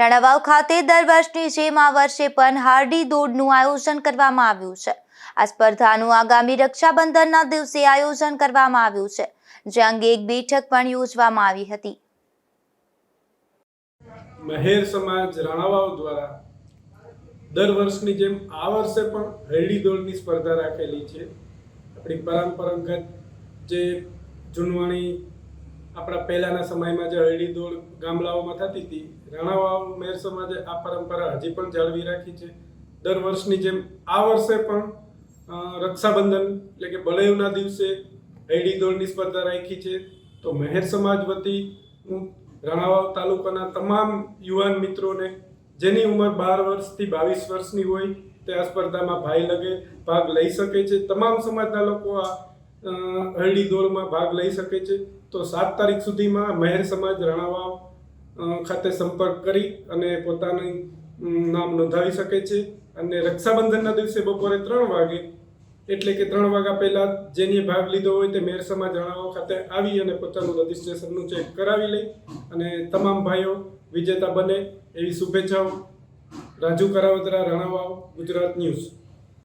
રાણાવાવ ખાતે દર વર્ષની જેમ આ વર્ષે પણ હાર્ડી દોડનું આયોજન કરવામાં આવ્યું છે. આ સ્પર્ધાનું આગામી રક્ષાબંધનના દિવસે આયોજન કરવામાં આવ્યું છે, જે અંગે એક બેઠક પણ યોજવામાં આવી હતી. મહેર સમાજ રાણાવાવ દ્વારા દર વર્ષની જેમ આ વર્ષે પણ હરડી દોડની સ્પર્ધા રાખેલી છે. આપણી પરંપરાગત જે જૂનવાણી આપણા પહેલાંના સમયમાં જે હરડી દોડ ગામડાઓમાં થતી હતી, રાણાવાવ મહેર સમાજે આ પરંપરા હજી પણ જાળવી રાખી છે. દર વર્ષની જેમ આ વર્ષે પણ રક્ષાબંધન એટલે કે બળેવના દિવસે હરડી દોડની સ્પર્ધા રાખી છે. તો મહેર સમાજ વતી હું રાણાવાવ તાલુકાના તમામ યુવાન મિત્રોને, જેની ઉંમર બાર વર્ષથી બાવીસ વર્ષની હોય, તે આ સ્પર્ધામાં ભાઈ લગે, ભાગ લઈ શકે છે. તમામ સમાજના લોકો આ હરડી દોડમાં ભાગ લઈ શકે છે. તો સાત તારીખ સુધીમાં મહેર સમાજ રાણાવાવ ખાતે સંપર્ક કરી અને પોતાનું નામ નોંધાવી શકે છે. અને રક્ષાબંધનના દિવસે બપોરે ત્રણ વાગે, એટલે કે ત્રણ વાગ્યા પહેલાં જેની ભાગ લીધો હોય તે મેર સમાજ રાણાવાવ ખાતે આવી અને પોતાનું રજિસ્ટ્રેશનનું ચેક કરાવી લે. અને તમામ ભાઈઓ વિજેતા બને એવી શુભેચ્છાઓ. રાજુ કરાવતરા, રાણાવાવ, ગુજરાત ન્યૂઝ.